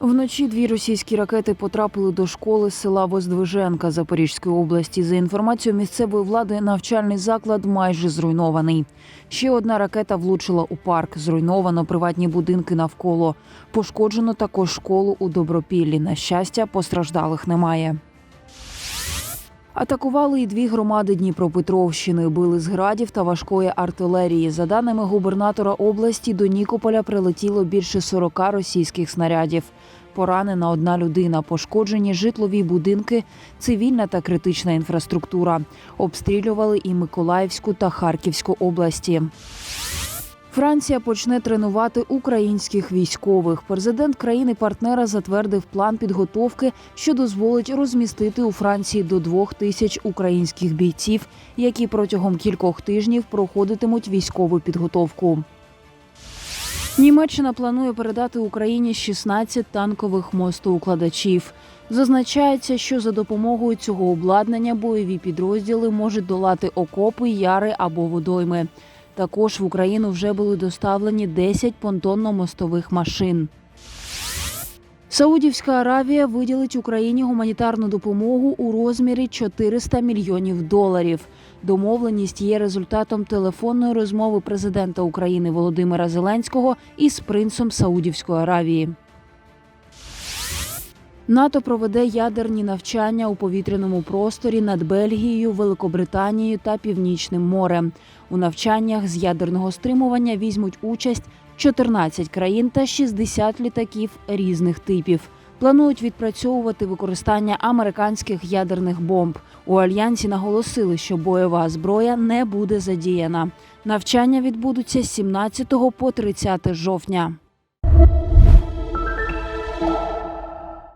Вночі дві російські ракети потрапили до школи села Воздвиженка Запорізької області. За інформацією місцевої влади, навчальний заклад майже зруйнований. Ще одна ракета влучила у парк. Зруйновано приватні будинки навколо. Пошкоджено також школу у Добропіллі. На щастя, постраждалих немає. Атакували і дві громади Дніпропетровщини, били з градів та важкої артилерії. За даними губернатора області, до Нікополя прилетіло більше 40 російських снарядів. Поранена одна людина, пошкоджені житлові будинки, цивільна та критична інфраструктура. Обстрілювали і Миколаївську та Харківську області. Франція почне тренувати українських військових. Президент країни-партнера затвердив план підготовки, що дозволить розмістити у Франції до двох тисяч українських бійців, які протягом кількох тижнів проходитимуть військову підготовку. Німеччина планує передати Україні 16 танкових мостоукладачів. Зазначається, що за допомогою цього обладнання бойові підрозділи можуть долати окопи, яри або водойми. Також в Україну вже були доставлені 10 понтонно-мостових машин. Саудівська Аравія виділить Україні гуманітарну допомогу у розмірі 400 мільйонів доларів. Домовленість є результатом телефонної розмови президента України Володимира Зеленського із принцем Саудівської Аравії. НАТО проведе ядерні навчання у повітряному просторі над Бельгією, Великобританією та Північним морем. У навчаннях з ядерного стримування візьмуть участь 14 країн та 60 літаків різних типів. Планують відпрацьовувати використання американських ядерних бомб. У альянсі наголосили, що бойова зброя не буде задіяна. Навчання відбудуться з 17 по 30 жовтня.